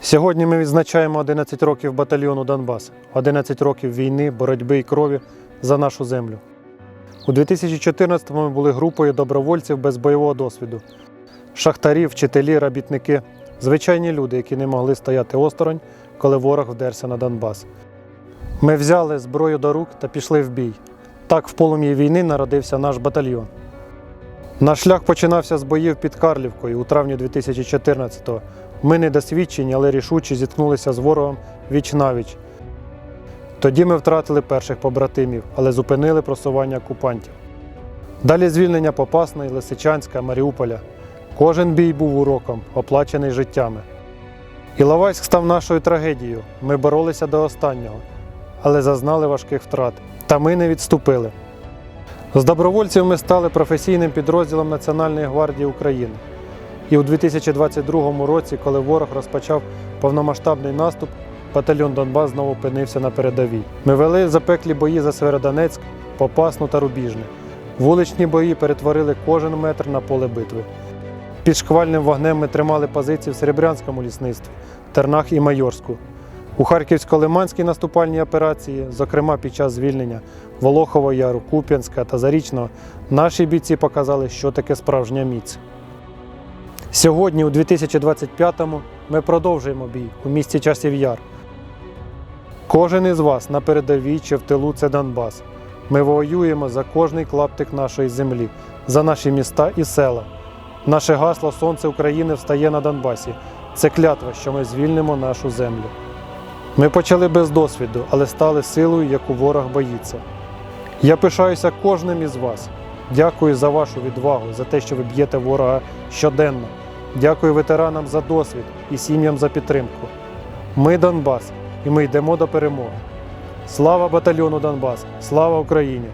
Сьогодні ми відзначаємо 11 років батальйону Донбас, 11 років війни, боротьби і крові за нашу землю. У 2014-му ми були групою добровольців без бойового досвіду. Шахтарі, вчителі, робітники звичайні люди, які не могли стояти осторонь, коли ворог вдерся на Донбас. Ми взяли зброю до рук та пішли в бій. Так в полум'ї війни народився наш батальйон. Наш шлях починався з боїв під Карлівкою у травні 2014-го. Ми недосвідчені, але рішучі зіткнулися з ворогом віч навіч. Тоді ми втратили перших побратимів, але зупинили просування окупантів. Далі звільнення Попасної, Лисичанська, Маріуполя. Кожен бій був уроком, оплачений життями. Іловайськ став нашою трагедією. Ми боролися до останнього, але зазнали важких втрат. Та ми не відступили. З добровольців ми стали професійним підрозділом Національної гвардії України. І у 2022 році, коли ворог розпочав повномасштабний наступ, батальйон Донбас знову опинився на передовій. Ми вели запеклі бої за Северодонецьк, Попасну та Рубіжне. Вуличні бої перетворили кожен метр на поле битви. Під шквальним вогнем ми тримали позиції в Серебрянському лісництві, Тернах і Майорську. У Харківсько-Лиманській наступальній операції, зокрема під час звільнення Волохового Яру, Куп'янська та Зарічного, наші бійці показали, що таке справжня міць. Сьогодні, у 2025-му, ми продовжуємо бій у місті Часів Яр. Кожен із вас на передовій чи в тилу це Донбас. Ми воюємо за кожний клаптик нашої землі, за наші міста і села. Наше гасло Сонце України встає на Донбасі. Це клятва, що ми звільнимо нашу землю. Ми почали без досвіду, але стали силою, яку ворог боїться. Я пишаюся кожним із вас. Дякую за вашу відвагу, за те, що ви б'єте ворога щоденно. Дякую ветеранам за досвід і сім'ям за підтримку. Ми Донбас, і ми йдемо до перемоги. Слава батальйону Донбас! Слава Україні!